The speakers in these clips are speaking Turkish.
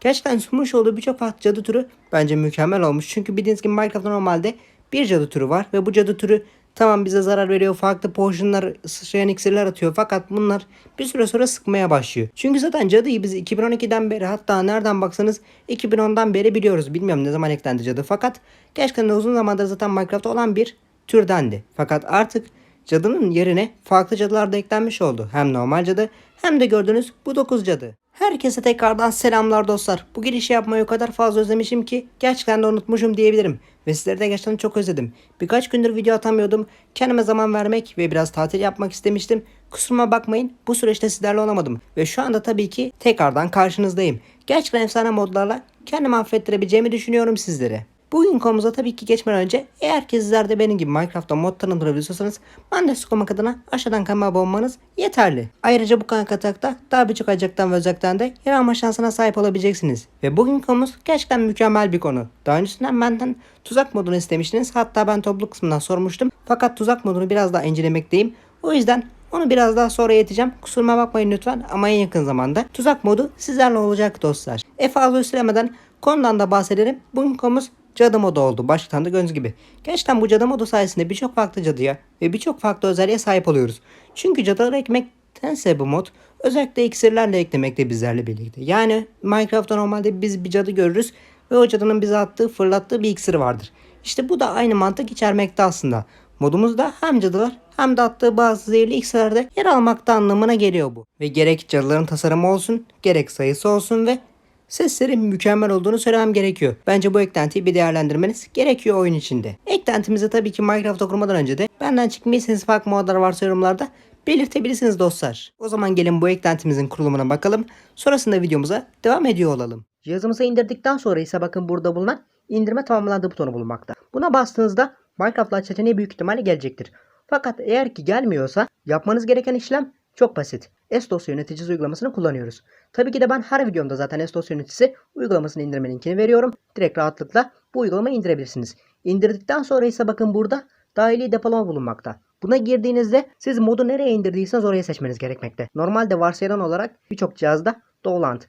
Gerçekten sunmuş olduğu birçok farklı cadı türü bence mükemmel olmuş. Çünkü bildiğiniz gibi Minecraft'ta normalde bir cadı türü var ve bu cadı türü tamam bize zarar veriyor. Farklı potionlar, sıçrayan iksirler atıyor. Fakat bunlar bir süre sonra sıkmaya başlıyor. Çünkü zaten cadıyı biz 2012'den beri hatta nereden baksanız 2010'dan beri biliyoruz. Bilmiyorum ne zaman eklendi cadı. Fakat gerçekten uzun zamandır zaten Minecraft'ta olan bir türdendi. Fakat artık cadının yerine farklı cadılar da eklenmiş oldu. Hem normal cadı hem de gördüğünüz bu 9 cadı. Herkese tekrardan selamlar dostlar. Bu girişi yapmayı o kadar fazla özlemişim ki gerçekten de unutmuşum diyebilirim. Ve sizleri de gerçekten çok özledim. Birkaç gündür video atamıyordum. Kendime zaman vermek ve biraz tatil yapmak istemiştim. Kusuruma bakmayın bu süreçte sizlerle olamadım. Ve şu anda tabii ki tekrardan karşınızdayım. Gerçekten efsane modlarla kendimi affettirebileceğimi düşünüyorum sizlere. Bugün konumuza tabii ki geçmeden önce eğer ki sizler de benim gibi Minecraft'ta mod tanıtımı istiyorsanız Mandesco.com adına aşağıdan kanalıma abone olmanız yeterli. Ayrıca bu kanal katakta daha birçok acaktan ve özellikten de yer alma şansına sahip olabileceksiniz. Ve bugün konumuz gerçekten mükemmel bir konu. Daha öncesinden benden tuzak modunu istemiştiniz. Hatta ben topluluk kısmından sormuştum. Fakat tuzak modunu biraz daha incelemekteyim. O yüzden onu biraz daha sonra yeteceğim. Kusuruma bakmayın lütfen ama en yakın zamanda tuzak modu sizlerle olacak dostlar. E fazla üstlemeden konudan da bahsedelim. Bugün konumuz cadı modu oldu. Başlıktan da gördüğünüz gibi. Gerçekten bu cadı modu sayesinde birçok farklı cadıya ve birçok farklı özelliğe sahip oluyoruz. Çünkü cadıları ekmektense bu mod özellikle iksirlerle eklemekte bizlerle birlikte. Yani Minecraft'ta normalde biz bir cadı görürüz ve o cadının bize attığı fırlattığı bir iksir vardır. İşte bu da aynı mantık içermekte aslında. Modumuzda hem cadılar hem de attığı bazı zehirli iksirlerde yer almakta anlamına geliyor bu. Ve gerek cadıların tasarımı olsun, gerek sayısı olsun ve sesleri mükemmel olduğunu söylemem gerekiyor. Bence bu eklentiyi bir değerlendirmeniz gerekiyor oyun içinde. Eklentimizi tabii ki Minecraft'a kurmadan önce de benden çıkmayısınız farklı modlar varsa yorumlarda belirtebilirsiniz dostlar. O zaman gelin bu eklentimizin kurulumuna bakalım. Sonrasında videomuza devam ediyor olalım. Cihazımıza indirdikten sonra ise bakın burada bulunan indirme tamamlandı butonu bulunmakta. Buna bastığınızda Minecraft Lite seçeneği büyük ihtimalle gelecektir. Fakat eğer ki gelmiyorsa yapmanız gereken işlem çok basit. S-Dosya yöneticisi uygulamasını kullanıyoruz. Tabii ki de ben her videomda zaten S-Dosya yöneticisi uygulamasını indirme linkini veriyorum. Direkt rahatlıkla bu uygulamayı indirebilirsiniz. İndirdikten sonra ise bakın burada dahili depolama bulunmakta. Buna girdiğinizde siz modu nereye indirdiyseniz oraya seçmeniz gerekmekte. Normalde varsayılan olarak birçok cihazda Dolant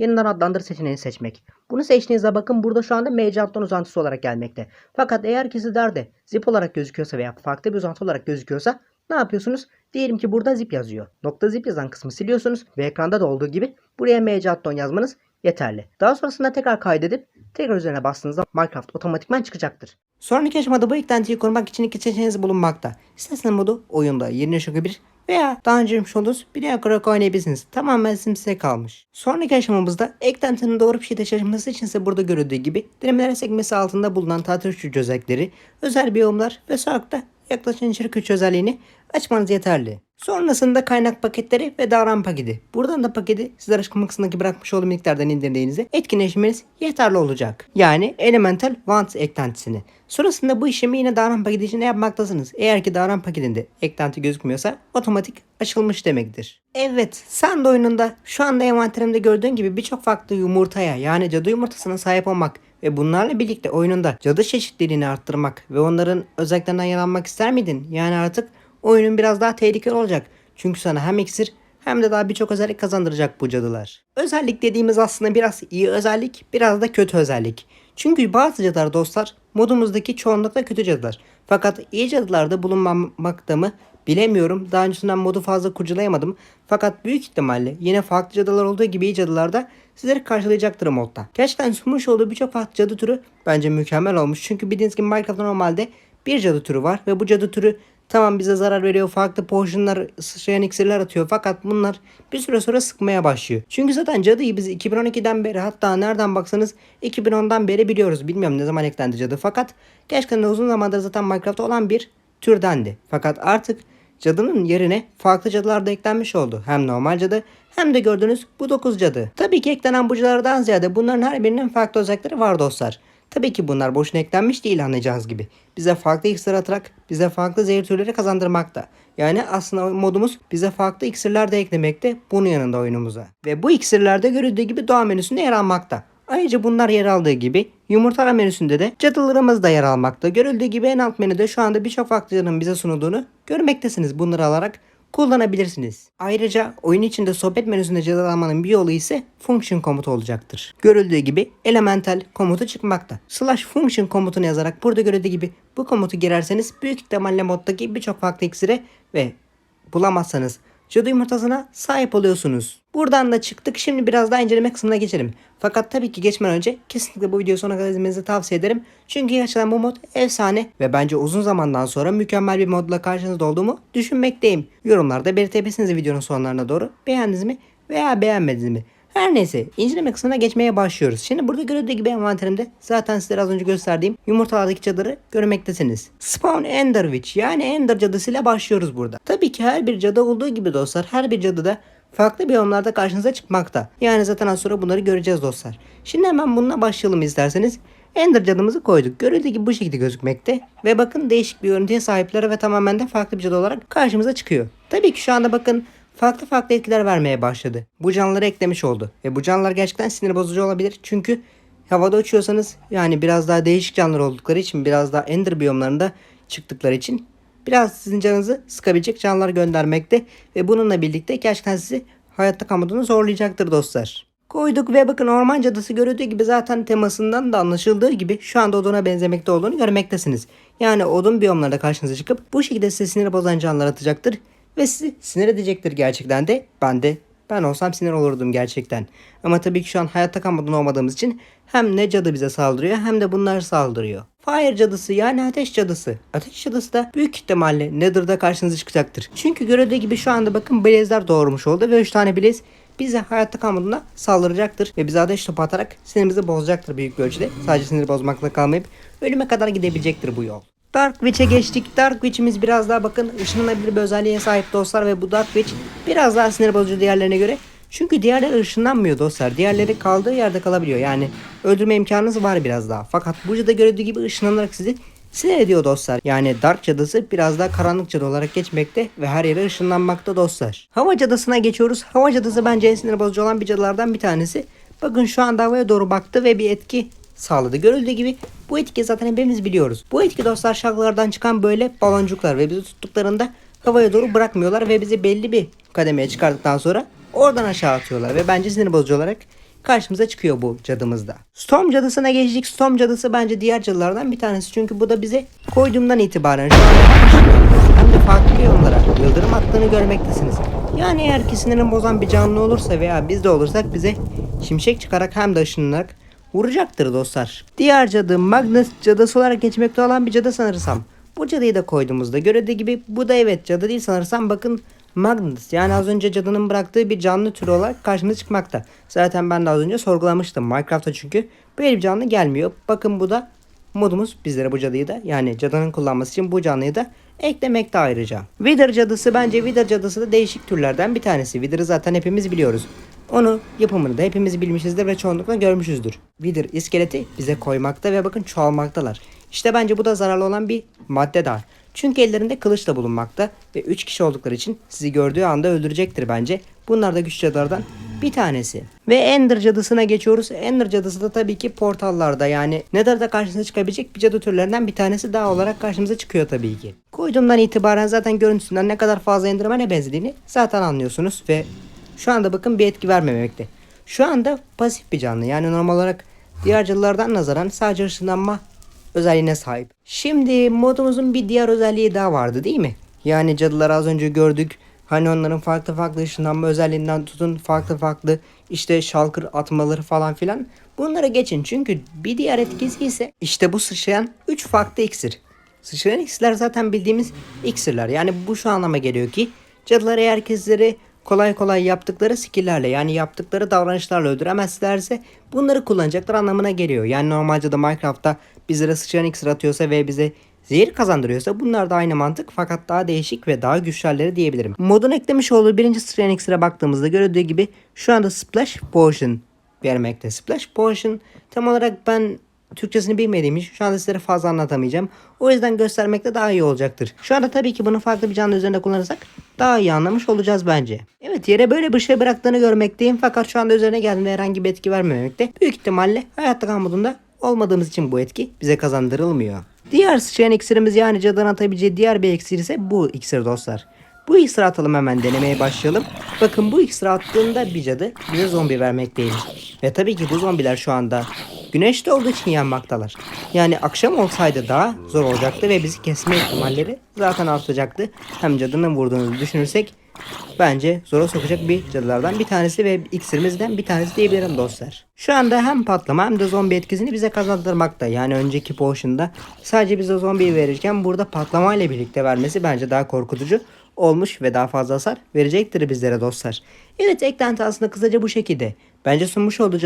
yeniden adlandır seçeneğini seçmek. Bunu seçtiğinizde bakın burada şu anda MC uzantısı olarak gelmekte. Fakat eğer ki sizlerde zip olarak gözüküyorsa veya farklı bir uzantı olarak gözüküyorsa ne yapıyorsunuz? Diyelim ki burada zip yazıyor. Nokta zip yazan kısmı siliyorsunuz ve ekranda da olduğu gibi buraya MC yazmanız yeterli. Daha sonrasında tekrar kaydedip tekrar üzerine bastığınızda Minecraft otomatikman çıkacaktır. Sonraki aşamada bu eklentiyi kurmak için iki seçeneğiniz bulunmakta. İsterseniz modu oyunda yerine şoku bir veya daha önce yapmış olduğunuz bir diğer kurak oynayabilirsiniz. Tamamen size kalmış. Sonraki aşamamızda eklentinin doğru bir şekilde çalışması için ise burada görüldüğü gibi denemeler sekmesi altında bulunan tatil uçucu özellikleri, özel biyomlar ve sonraki yaklaşan içerik güç özelliğini açmanız yeterli. Sonrasında kaynak paketleri ve davran paketi. Buradan da paketi sizler açıklama kısmındaki bırakmış olduğum linklerden indirdiğinizde etkinleşmeniz yeterli olacak. Yani Elemental Want eklentisini. Sonrasında bu işlemi yine davran paketi içinde yapmaktasınız. Eğer ki davran paketinde eklenti gözükmüyorsa otomatik açılmış demektir. Evet, Sand oyununda şu anda envanterimde gördüğün gibi birçok farklı yumurtaya yani cadı yumurtasına sahip olmak ve bunlarla birlikte oyununda cadı çeşitliliğini arttırmak ve onların özelliklerinden yararlanmak ister miydin? Yani artık oyunun biraz daha tehlikeli olacak. Çünkü sana hem iksir hem de daha birçok özellik kazandıracak bu cadılar. Özellik dediğimiz aslında biraz iyi özellik, biraz da kötü özellik. Çünkü bazı cadılar dostlar modumuzdaki çoğunlukla kötü cadılar. Fakat iyi cadılar da bulunmamakta mı bilemiyorum. Daha öncesinden modu fazla kurcalayamadım. Fakat büyük ihtimalle yine farklı cadılar olduğu gibi iyi cadılar da sizleri karşılayacaktır modda. Gerçekten sunmuş olduğu birçok farklı cadı türü bence mükemmel olmuş. Çünkü bildiğiniz gibi Minecraft'ta normalde bir cadı türü var ve bu cadı türü Tamam bize zarar veriyor. Farklı potionlar, sıçrayan iksirler atıyor. Fakat bunlar bir süre sonra sıkmaya başlıyor. Çünkü zaten cadıyı biz 2012'den beri hatta nereden baksanız 2010'dan beri biliyoruz. Bilmiyorum ne zaman eklendi cadı. Fakat gerçekten de uzun zamandır zaten Minecraft'ta olan bir türdendi. Fakat artık cadının yerine farklı cadılar da eklenmiş oldu. Hem normal cadı hem de gördüğünüz bu 9 cadı. Tabii ki eklenen bu cadılardan ziyade bunların her birinin farklı özellikleri var dostlar. Tabii ki bunlar boşuna eklenmiş değil anlayacağınız gibi. Bize farklı iksir atarak bize farklı zehir türleri kazandırmakta. Yani aslında modumuz bize farklı iksirler de eklemekte bunun yanında oyunumuza. Ve bu iksirlerde görüldüğü gibi doğa menüsünde yer almakta. Ayrıca bunlar yer aldığı gibi yumurtalar menüsünde de cadılarımız da yer almakta. Görüldüğü gibi en alt menüde şu anda birçok farklı cadının bize sunulduğunu görmektesiniz. Bunları alarak kullanabilirsiniz. Ayrıca oyun içinde sohbet menüsünde cezalanmanın bir yolu ise function komutu olacaktır. Görüldüğü gibi elemental komutu çıkmakta. Slash function komutunu yazarak burada görüldüğü gibi bu komutu girerseniz büyük ihtimalle moddaki birçok farklı iksire ve bulamazsanız cadı yumurtasına sahip oluyorsunuz. Buradan da çıktık. Şimdi biraz daha inceleme kısmına geçelim. Fakat tabii ki geçmeden önce kesinlikle bu videoyu sonuna kadar izlemenizi tavsiye ederim. Çünkü gerçekten bu mod efsane ve bence uzun zamandan sonra mükemmel bir modla karşınızda olduğumu düşünmekteyim. Yorumlarda belirtebilirsiniz videonun sonlarına doğru. Beğendiniz mi veya beğenmediniz mi? Her neyse inceleme kısmına geçmeye başlıyoruz. Şimdi burada görüldüğü gibi envanterimde zaten sizlere az önce gösterdiğim yumurtalardaki cadıları görmektesiniz. Spawn Ender Witch yani Ender cadısıyla başlıyoruz burada. Tabii ki her bir cadı olduğu gibi dostlar her bir cadı da farklı biyomlarda karşınıza çıkmakta. Yani zaten az sonra bunları göreceğiz dostlar. Şimdi hemen bununla başlayalım isterseniz. Ender cadımızı koyduk. Görüldüğü gibi bu şekilde gözükmekte. Ve bakın değişik bir görüntüye sahipleri ve tamamen de farklı bir cadı olarak karşımıza çıkıyor. Tabii ki şu anda bakın farklı farklı etkiler vermeye başladı. Bu canlıları eklemiş oldu. Ve bu canlılar gerçekten sinir bozucu olabilir. Çünkü havada uçuyorsanız yani biraz daha değişik canlılar oldukları için biraz daha ender biyomlarında çıktıkları için biraz sizin canınızı sıkabilecek canlılar göndermekte. Ve bununla birlikte gerçekten sizi hayatta kalmadığını zorlayacaktır dostlar. Koyduk ve bakın orman cadısı görüldüğü gibi zaten temasından da anlaşıldığı gibi şu anda oduna benzemekte olduğunu görmektesiniz. Yani odun biyomlarda karşınıza çıkıp bu şekilde size sinir bozan canlılar atacaktır ve sizi sinir edecektir gerçekten de. Ben de ben olsam sinir olurdum gerçekten. Ama tabii ki şu an hayatta kalmadan olmadığımız için hem ne cadı bize saldırıyor hem de bunlar saldırıyor. Fire cadısı yani ateş cadısı. Ateş cadısı da büyük ihtimalle Nether'da karşınıza çıkacaktır. Çünkü görüldüğü gibi şu anda bakın Blaze'ler doğurmuş oldu ve 3 tane Blaze bize hayatta kalmadığında saldıracaktır ve bize ateş topu atarak sinirimizi bozacaktır büyük ölçüde. Sadece sinir bozmakla kalmayıp ölüme kadar gidebilecektir bu yol. Dark Witch'e geçtik. Dark Witch'imiz biraz daha bakın ışınlanabilir bir özelliğe sahip dostlar ve bu Dark Witch biraz daha sinir bozucu diğerlerine göre. Çünkü diğerleri ışınlanmıyor dostlar. Diğerleri kaldığı yerde kalabiliyor. Yani öldürme imkanınız var biraz daha. Fakat bu da görüldüğü gibi ışınlanarak sizi sinir ediyor dostlar. Yani Dark cadısı biraz daha karanlık cadı olarak geçmekte ve her yere ışınlanmakta dostlar. Hava cadısına geçiyoruz. Hava cadısı bence en sinir bozucu olan bir cadılardan bir tanesi. Bakın şu anda havaya doğru baktı ve bir etki sağladı. Görüldüğü gibi bu etki zaten hepimiz biliyoruz. Bu etki dostlar şarkılardan çıkan böyle baloncuklar ve bizi tuttuklarında havaya doğru bırakmıyorlar ve bizi belli bir kademeye çıkardıktan sonra oradan aşağı atıyorlar ve bence sinir bozucu olarak karşımıza çıkıyor bu cadımızda. Storm cadısına geçtik. Storm cadısı bence diğer cadılardan bir tanesi. Çünkü bu da bize koyduğumdan itibaren şu hem de farklı yollara yıldırım attığını görmektesiniz. Yani eğer ki sinirini bozan bir canlı olursa veya biz de olursak bize şimşek çıkarak hem de ışınlanarak vuracaktır dostlar. Diğer cadı Magnus cadısı olarak geçmekte olan bir cadı sanırsam. Bu cadıyı da koyduğumuzda görüldüğü gibi bu da evet cadı değil sanırsam bakın Magnus yani az önce cadının bıraktığı bir canlı türü olarak karşımıza çıkmakta. Zaten ben de az önce sorgulamıştım Minecraft'ta çünkü böyle bir canlı gelmiyor. Bakın bu da modumuz bizlere bu cadıyı da yani cadının kullanması için bu canlıyı da eklemekte ayrıca. Wither cadısı bence Wither cadısı da değişik türlerden bir tanesi. Wither'ı zaten hepimiz biliyoruz. Onu yapımını da hepimiz bilmişizdir ve çoğunlukla görmüşüzdür. Wither iskeleti bize koymakta ve bakın çoğalmaktalar. İşte bence bu da zararlı olan bir madde daha. Çünkü ellerinde kılıç da bulunmakta ve 3 kişi oldukları için sizi gördüğü anda öldürecektir bence. Bunlar da güçlü cadılardan bir tanesi. Ve Ender cadısına geçiyoruz. Ender cadısı da tabii ki portallarda yani Nether'da karşınıza çıkabilecek bir cadı türlerinden bir tanesi daha olarak karşımıza çıkıyor tabii ki. Koyduğumdan itibaren zaten görüntüsünden ne kadar fazla Enderman'e benzediğini zaten anlıyorsunuz ve şu anda bakın bir etki vermemekte. Şu anda pasif bir canlı yani normal olarak diğer cadılardan nazaran sadece ışınlanma özelliğine sahip. Şimdi modumuzun bir diğer özelliği daha vardı değil mi? Yani cadıları az önce gördük. Hani onların farklı farklı ışınlanma özelliğinden tutun farklı farklı işte şalkır atmaları falan filan. Bunlara geçin çünkü bir diğer etkisi ise işte bu sıçrayan 3 farklı iksir. Sıçrayan iksirler zaten bildiğimiz iksirler. Yani bu şu anlama geliyor ki cadılar eğer sizleri kolay kolay yaptıkları skilllerle yani yaptıkları davranışlarla öldüremezlerse bunları kullanacaklar anlamına geliyor. Yani normalde de Minecraft'ta bizlere sıçrayan iksir atıyorsa ve bize zehir kazandırıyorsa bunlar da aynı mantık fakat daha değişik ve daha güçlü halleri diyebilirim. Modun eklemiş olduğu birinci sıçrayan iksire baktığımızda görüldüğü gibi şu anda Splash Potion vermekte. Splash Potion tam olarak ben Türkçesini bilmediğim için şu anda sizlere fazla anlatamayacağım. O yüzden göstermekte daha iyi olacaktır. Şu anda tabii ki bunu farklı bir canlı üzerinde kullanırsak daha iyi anlamış olacağız bence. Evet yere böyle bir şey bıraktığını görmekteyim fakat şu anda üzerine geldiğinde herhangi bir etki vermemekte. Büyük ihtimalle hayatta kalma modunda olmadığımız için bu etki bize kazandırılmıyor. Diğer sıçrayan iksirimiz yani cadının atabileceği diğer bir iksir ise bu iksir dostlar. Bu iksiri atalım hemen denemeye başlayalım. Bakın bu iksiri attığında bir cadı bize zombi vermekteymiş. Ve tabii ki bu zombiler şu anda güneşte olduğu için yanmaktalar. Yani akşam olsaydı daha zor olacaktı ve bizi kesme ihtimalleri zaten artacaktı. Hem cadının vurduğunu düşünürsek bence zora sokacak bir cadılardan bir tanesi ve iksirimizden bir tanesi diyebilirim dostlar. Şu anda hem patlama hem de zombi etkisini bize kazandırmakta. Yani önceki potion'da sadece bize zombiyi verirken burada patlama ile birlikte vermesi bence daha korkutucu olmuş ve daha fazla hasar verecektir bizlere dostlar. Evet eklenti aslında kısaca bu şekilde. Bence sunmuş olduğu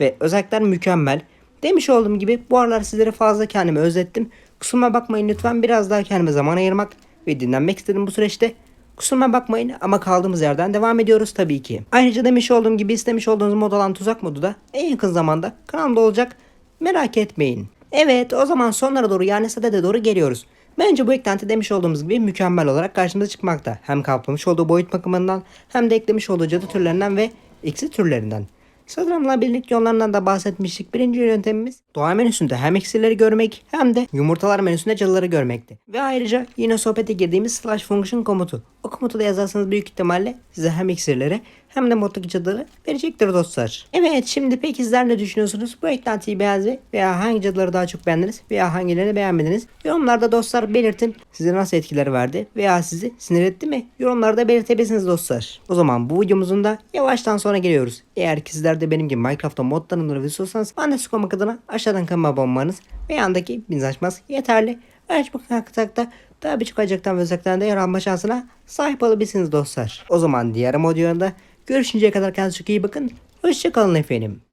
ve özellikler mükemmel. Demiş olduğum gibi bu aralar sizlere fazla kendimi özettim. Kusuruma bakmayın lütfen biraz daha kendime zaman ayırmak ve dinlenmek istedim bu süreçte. Kusuruma bakmayın ama kaldığımız yerden devam ediyoruz tabii ki. Ayrıca demiş olduğum gibi istemiş olduğunuz mod olan tuzak modu da en yakın zamanda kanalımda olacak. Merak etmeyin. Evet o zaman sonlara doğru yani sadede doğru geliyoruz. Bence bu eklenti demiş olduğumuz gibi mükemmel olarak karşımıza çıkmakta. Hem kaplamış olduğu boyut bakımından hem de eklemiş olduğu cadı türlerinden ve iksir türlerinden. Sanırımla birlik yollarından da bahsetmiştik. Birinci yöntemimiz doğa menüsünde hem iksirleri görmek hem de yumurtalar menüsünde cadıları görmekti. Ve ayrıca yine sohbete girdiğimiz slash function komutu. O komutu da yazarsanız büyük ihtimalle size hem iksirleri hem de moddaki cadıları verecektir dostlar. Evet şimdi peki sizler ne düşünüyorsunuz? Bu eklentiyi beğendiniz veya hangi cadıları daha çok beğendiniz veya hangilerini beğenmediniz? Yorumlarda dostlar belirtin. Size nasıl etkiler verdi veya sizi sinir etti mi? Yorumlarda belirtebilirsiniz dostlar. O zaman bu videomuzun da yavaştan sonra geliyoruz. Eğer ki sizler de benim gibi Minecraft'ta mod tanımları istiyorsanız Bandescomak adına aşağıdan kanalıma abone olmanız ve yandaki bildirim açmanız yeterli. Açmak hakikaten daha birçok acaktan ve uzaktan da yer alma şansına sahip olabilirsiniz dostlar. O zaman diğer mod görüşünceye kadar kendinize çok iyi bakın. Hoşçakalın efendim.